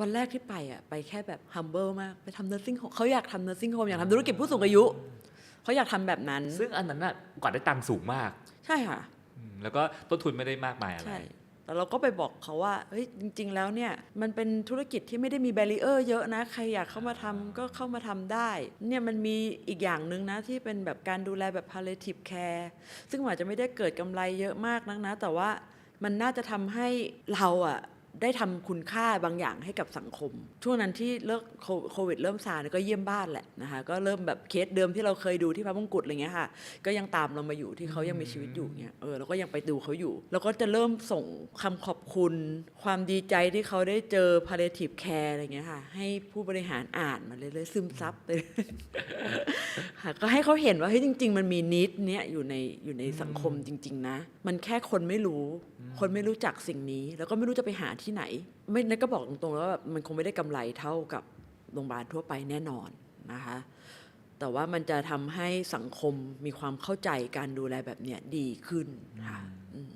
วันแรกที่ไปอะไปแค่แบบ humble มาก ไปทำ nursing home เขาอยากทำ nursing home อยากทำธุรกิจผู้สูงอายุเขาอยากทำแบบนั้น ซึ่งอันนั้นน่ะกว่าได้ตังค์สูงมาก ใช่ค่ะอืมแล้วก็ต้นทุนไม่ได้มากมายอะไร ใช่แต่เราก็ไปบอกเขาว่าเฮ้ยจริง ๆ แล้วเนี่ย มันเป็นธุรกิจที่ไม่ได้มีแบรีเออร์เยอะนะ ใครอยากเข้ามาทำก็เข้ามาทำได้ เนี่ยมันมีอีกอย่างหนึ่งนะที่เป็นแบบการดูแลแบบ palliative care ซึ่งอาจจะไม่ได้เกิดกำไรเยอะมากนักนะ แต่ว่ามันน่าจะทำให้เราอะ ได้ทำคุณค่าบางอย่างให้กับสังคม ช่วงนั้นที่เลิกโควิดเริ่มซาเนี่ยก็เยี่ยมบ้านแหละนะคะก็เริ่มแบบเคสเดิมที่เราเคยดูที่พระมงกุฎอะไรเงี้ยค่ะ ก็ยังตามเรามาอยู่ที่เขายังมีชีวิตอยู่เนี่ยเออเราก็ยังไปดูเขาอยู่ แล้วก็จะเริ่มส่งคำขอบคุณ ความดีใจที่เขาได้เจอ palliative care อะไรเงี้ยค่ะ ให้ผู้บริหารอ่านมาเรื่อยๆซึมซับไปเรื่อยๆค่ะก็ให้เขาเห็นว่าเฮ้ยจริง ๆ มันมีนิดเนี้ยอยู่ในอยู่ในสังคมจริง ๆ นะ มันแค่คนไม่รู้ คนไม่รู้จักสิ่งนี้ แล้วก็ไม่รู้จะไปหาที่ไหน ไม่นั่นก็บอกตรงๆแล้วว่าแบบมันคงไม่ได้กำไรเท่ากับโรงพยาบาลทั่วไปแน่นอนนะคะแต่ว่ามันจะทำให้สังคมมีความเข้าใจการดูแลแบบเนี้ยดีขึ้นค่ะอืม